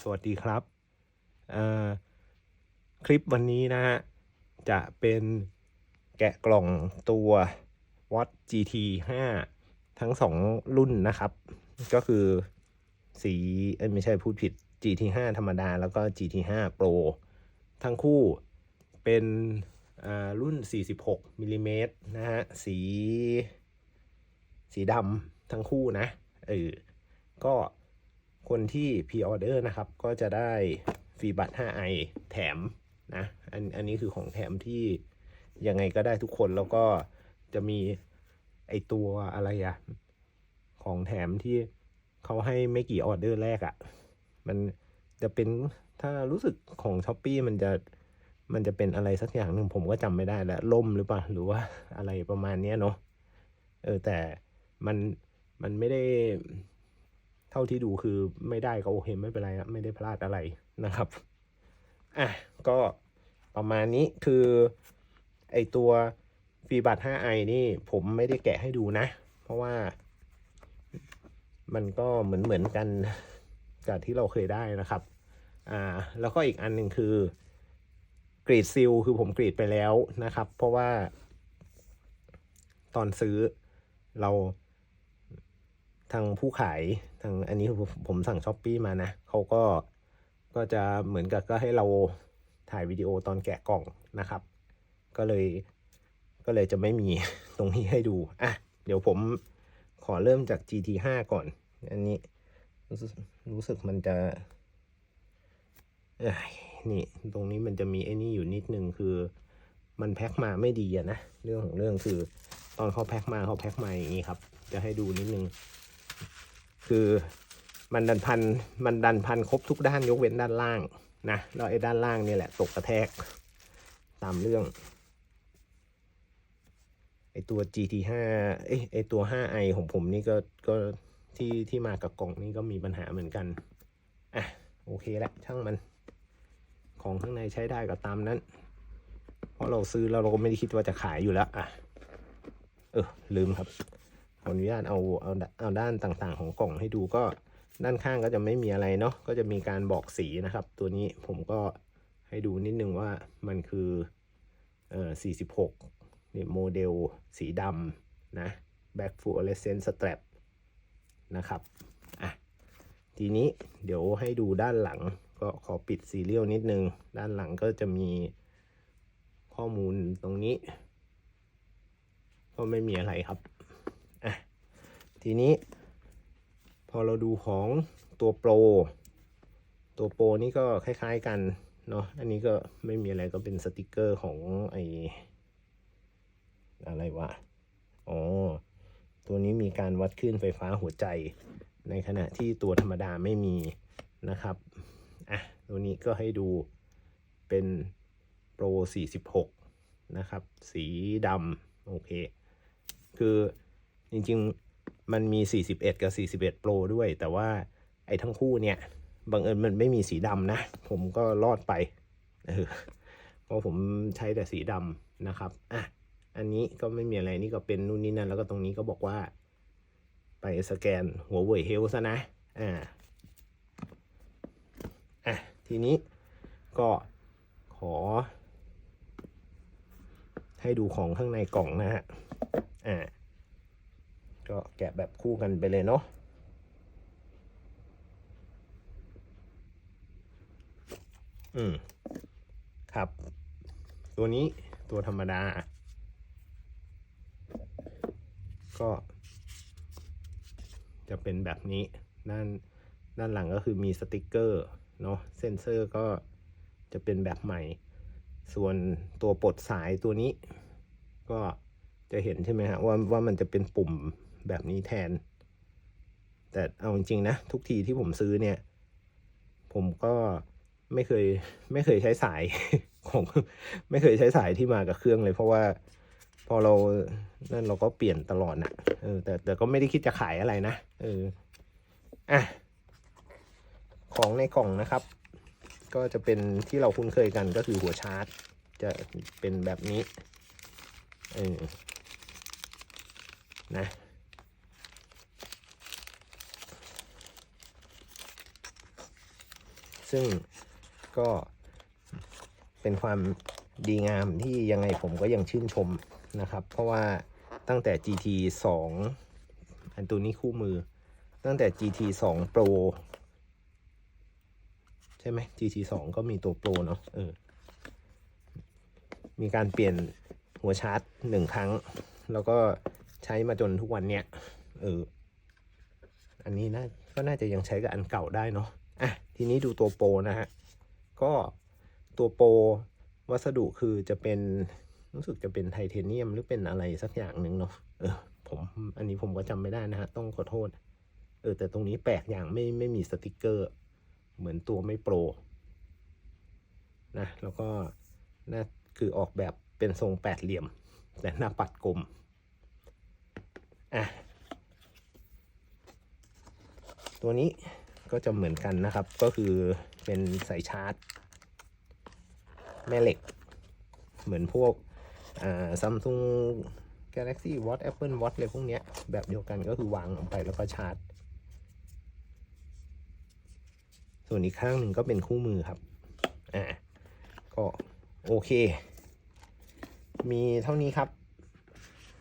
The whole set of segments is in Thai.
สวัสดีครับ คลิปวันนี้นะฮะ จะเป็นแกะกล่องตัว Watt GT 5 ทั้งสองรุ่นนะครับ ก็คือสีเอ้ยไม่ใช่พูดผิด GT 5ธรรมดา แล้วก็ GT 5 Pro ทั้งคู่เป็นอ่ารุ่น 46มิลลิเมตรนะฮะ สี สีดำทั้งคู่นะ เออ ก็ คนที่พ r ออเดอร์นะครับ ก็จะได้ฟรีบัตร 5i แถมนะอันอันนี้คือของแถมที่ยังไงก็ได้ทุกคนแล้วก็จะมีไอตัวอะไรอะของแถมที่เขาให้ไม่กี่ออเดอร์แรกอะมันจะเป็นถ้ารู้สึกของช้อปปีมันจะมันจะเป็นอะไรสักอย่างหนึ่งผมก็จำไม่ได้แล้วล่มหรือเปล่าหรือว่าอะไรประมาณเนี้ยเนาะเออแต่มันมันไม่ได้ เท่าที่ดูคือไม่ได้ก็โอเคไม่เป็นไรนะไม่ได้พลาดอะไรนะครับอะก็ประมาณนี้คือไอตัวฟีบัต 5i นี่ผมไม่ได้แกะให้ดูนะ เพราะว่ามันก็เหมือนเหมือนกันกับที่เราเคยได้นะครับ อ่า แล้วก็อีกอันหนึ่งคือกรีดซิลคือผมกรีดไปแล้วนะครับ เพราะว่าตอนซื้อเรา ทางผู้ขายทางอันนี้ผมผมสั่งช้อปปีมานะเขาก็ก็จะเหมือนกับก็ให้เราถ่ายวิดีโอตอนแกะกล่องนะครับ ก็เลยก็เลยจะไม่มีตรงนี้ให้ดูอะเดี๋ยวผมขอเริ่มจาก GT 5 ก่อน อันนี้รู้สึกรู้สึกมันจะนี่ตรงนี้มันจะมีไอ้นี่อยู่นิดนึงคือ มันแพ็คมาไม่ดีอะนะ เรื่องของเรื่องคือ ตอนเขาแพ็คมาเขาแพ็คมาอย่างนี้ครับ จะให้ดูนิดนึง คือมันดันพันมันดันพันครบทุกด้านยกเว้นด้านล่างนะแล้วไอ้ด้านล่างนี่แหละตกกระแทกตามเรื่องไอตัว GT5 เอ้ยไอตัว 5i ของผมนี่ก็ก็ที่ที่มากับกล่องนี่ก็มีปัญหาเหมือนกัน อะ โอเคและช่างมัน ของข้างในใช้ได้ก็ตามนั้น เพราะเราซื้อแล้วเราก็ไม่ได้คิดว่าจะขายอยู่แล้ว อะ เออ ลืมครับ ออนุญาตเอาเอาเอาด้านต่างๆ ของกล่องให้ดูก็ด้านข้างก็จะไม่มีอะไรเนาะก็จะมีการบอกสีนะครับ ตัวนี้ผมก็ให้ดูนิดนึงว่ามันคือเอ่อ46นี่โมเดลสีดำนะ back fluorescent strap นะครับอะทีนี้เดี๋ยวให้ดูด้านหลังก็ขอปิดซีเรียลนิดนึง ด้านหลังก็จะมีข้อมูลตรงนี้ ก็ไม่มีอะไรครับ ทีนี้ พอเราดูของตัวโปร ตัวโปรนี่ก็คล้าย ๆกันเนาะอันนี้ก็ไม่มีอะไรก็เป็นสติกเกอร์ของไออะไรวะอ๋อตัวนี้มีการวัดคลื่นไฟฟ้าหัวใจ ในขณะที่ตัวธรรมดาไม่มีนะครับอะตัวนี้ก็ให้ดูเป็นโปร 46 นะครับ สีดำโอเค คือจริงๆ มันมี 41 กับ 41 Pro ด้วย แต่ว่าไอ้ทั้งคู่เนี่ย บังเอิญมันไม่มีสีดำนะ ผมก็รอดไปเพราะผมใช้แต่สีดำนะครับ อะ อันนี้ก็ไม่มีอะไรนี่ก็เป็นนู่นนี่นั่น แล้วก็ตรงนี้ก็บอกว่า ไปสแกนหัวเว่ยเฮลซะนะ อ่า อะ ทีนี้ก็ขอ ให้ดูของข้างในกล่องนะฮะ อ่า ก็แกะแบบคู่กันไปเลยเนาะอืม ครับ ตัวนี้ตัวธรรมดา ก็ จะเป็นแบบนี้ ด้านด้านหลังก็คือมีสติกเกอร์เนาะเซนเซอร์ก็จะเป็นแบบใหม่ ส่วนตัวปลดสายตัวนี้ ก็จะเห็นใช่ไหมฮะว่าว่ามันจะเป็นปุ่ม แบบนี้แทน แต่เอาจริงๆนะ ทุกทีที่ผมซื้อเนี่ย ผมก็ไม่เคยไม่เคยใช้สายของไม่เคยใช้สายที่มากับเครื่องเลย เพราะว่าพอเรานั่นเราก็เปลี่ยนตลอดนะเออแต่แต่ก็ไม่ได้คิดจะขายอะไรนะเอออะของในกล่องนะครับ ก็จะเป็นที่เราคุ้นเคยกันก็คือหัวชาร์จ จะเป็นแบบนี้เออนะ ซึ่งก็เป็นความดีงามที่ยังไงผมก็ยังชื่นชมนะครับ เพราะว่าตั้งแต่ GT 2 อันตัวนี้คู่มือ ตั้งแต่ GT 2 Pro ใช่ไหม GT 2 ก็มีตัว Pro เนาะเออมีการเปลี่ยนหัวชาร์จหนึ่งครั้ง แล้วก็ใช้มาจนทุกวันเนี้ยเอออันนี้น่าก็น่าจะยังใช้กับอันเก่าได้เนาะอะ ทีนี้ดูตัวโปรนะฮะ ก็ตัวโปรวัสดุคือจะเป็นรู้สึกจะเป็นไทเทเนียมหรือเป็นอะไรสักอย่างหนึ่งเนาะเออผมอันนี้ผมก็จำไม่ได้นะฮะ ต้องขอโทษ เออ แต่ตรงนี้แปลกอย่างไม่ไม่มีสติกเกอร์ เหมือนตัวไม่โปรนะแล้วก็น่าคือออกแบบเป็นทรงแปดเหลี่ยม แต่หน้าปัดกลมอะตัวนี้ ก็จะเหมือนกันนะครับ ก็คือเป็นสายชาร์จ แม่เหล็ก เหมือนพวกซัมซุง Galaxy Watch Apple Watch อะไรพวกเนี้ย แบบเดียวกันก็คือวางลงไปแล้วก็ชาร์จ ส่วนอีกข้างหนึ่งก็เป็นคู่มือครับ อ่า ก็โอเค มีเท่านี้ครับ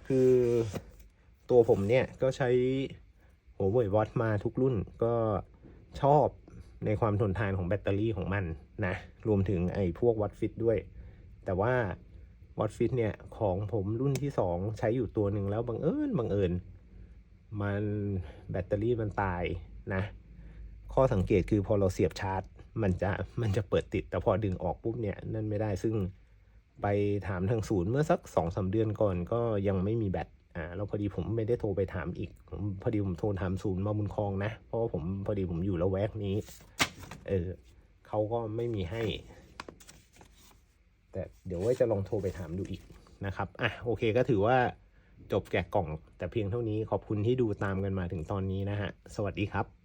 คือตัวผมเนี่ยก็ใช้หัวเว่ยวอตมาทุกรุ่นก็ ชอบในความทนทานของแบตเตอรี่ของมันนะ รวมถึงไอ้พวกวัตฟิตด้วย แต่ว่าวัตฟิตเนี่ย ของผมรุ่นที่สองใช้อยู่ตัวหนึ่งแล้วบังเอิญบังเอิญมันแบตเตอรี่มันตายนะ ข้อสังเกตคือพอเราเสียบชาร์จ มันจะมันจะเปิดติด แต่พอดึงออกปุ๊บเนี่ยนั่นไม่ได้ซึ่งไปถามทางศูนย์เมื่อสักสองสาเดือนก่อนก็ยังไม่มีแบต อ่าแล้วพอดีผมไม่ได้โทรไปถามอีกผมพอดีผมโทรถามศูนย์มาบุญคลองนะ เพราะว่าผมพอดีผมอยู่ละแวกนี้ เออเขาก็ไม่มีให้ แต่เดี๋ยวว่าจะลองโทรไปถามดูอีกนะครับอะโอเคก็ถือว่าจบแกะกล่องแต่เพียงเท่านี้ขอบคุณที่ดูตามกันมาถึงตอนนี้นะฮะ สวัสดีครับ